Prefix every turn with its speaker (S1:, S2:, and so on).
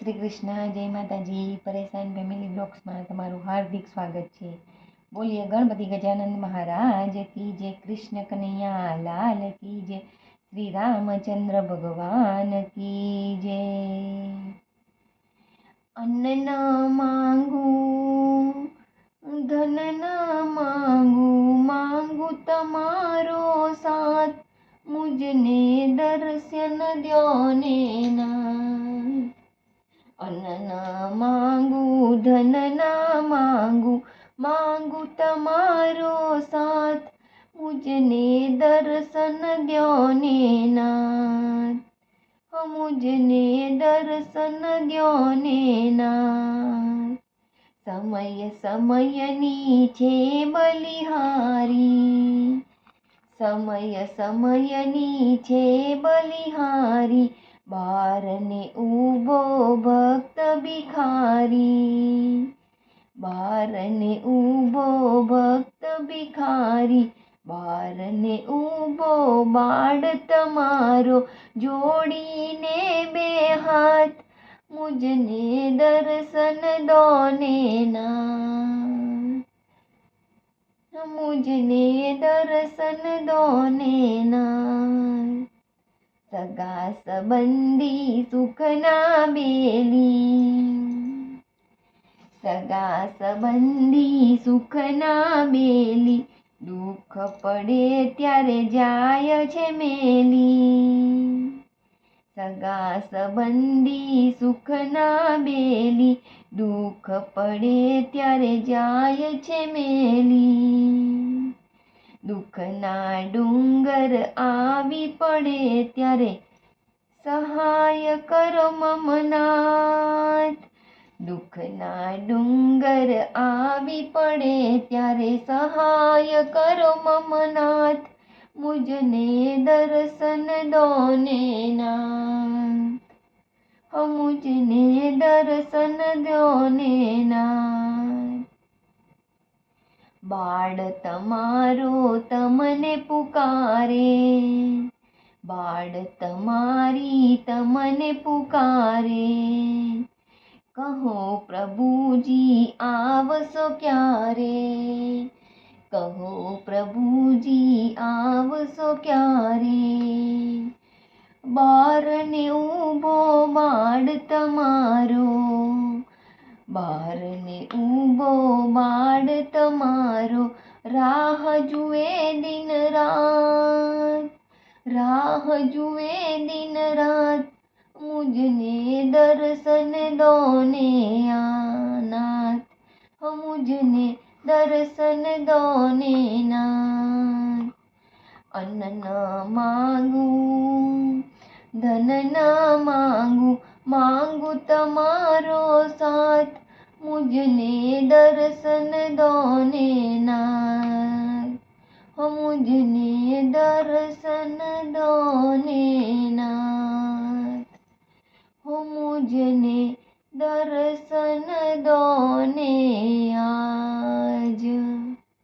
S1: શ્રી કૃષ્ણ જય માતાજી. પરેશાન ફેમિલી બ્લોગ્સમાં તમારું હાર્દિક સ્વાગત છે. બોલીએ ગણપતિ ગજાનંદ મહારાજ, કી જે કૃષ્ણ કનૈયા, લાલ કી જે શ્રી રામચંદ્ર ભગવાન, કી જય અન્ન ન માંગુ ધન ન માંગુ માંગુ તમારો સાથ. મુજને દર્શન દ્યો ને. નાથ. અન્ન ના માંગુ, ધન ના માંગુ માંગુ તમારો સાથ. મુજને દર્શન દ્યોને નાથ. મુજને દર્શન દ્યોને નાથ. સમય સમયની છે બલિહારી. સમય સમયની છે બલિહારી. બારને ઊભો ભક્ત ભિખારી. બારને ઊભો ભક્ત ભિખારી. બારને ઊભો બાળ તમારો. જોડીને બે હાથ, મુજને દર્શન દોને ના. મુજને દર્શન દોને ના. સગા સંબંધી સુખના બેલી સગા સંબંધી સુખના બેલી દુઃખ પડે ત્યારે જાય છે મેલી સગા સંબંધી સુખના બેલી દુઃખ પડે ત્યારે જાય છે મેલી દુઃખના ડુંગર આવી પડે ત્યારે સહાય કરો મમનાથ. દુઃખના ડુંગર આવી પડે ત્યારે સહાય કરો મમનાથ. મુજને દર્શન દોને ના મુજને દર્શન દો ને બાળ તમારો તમને પુકારે. બાળ તમારી તમને પુકારે. કહો પ્રભુજી, આવશો ક્યારે? કહો પ્રભુજી, આવશો ક્યારે? બારને ઊભો બાળ તમારો બારને ઊભો માડ તમારો, રાહ જુએ દિન રાત. રાહ જુએ દિન રાત, મુજને દર્શન દોને આનાથ. મુજને દર્શન દોને નાથ. અન્ન ન માગું, ધન ન માંગુ માંગુ તમારો સાથ મુજને દર્શન દોને નાથ મુજને દર્શન દોને નાથ હો મુજને દર્શન દોને આજ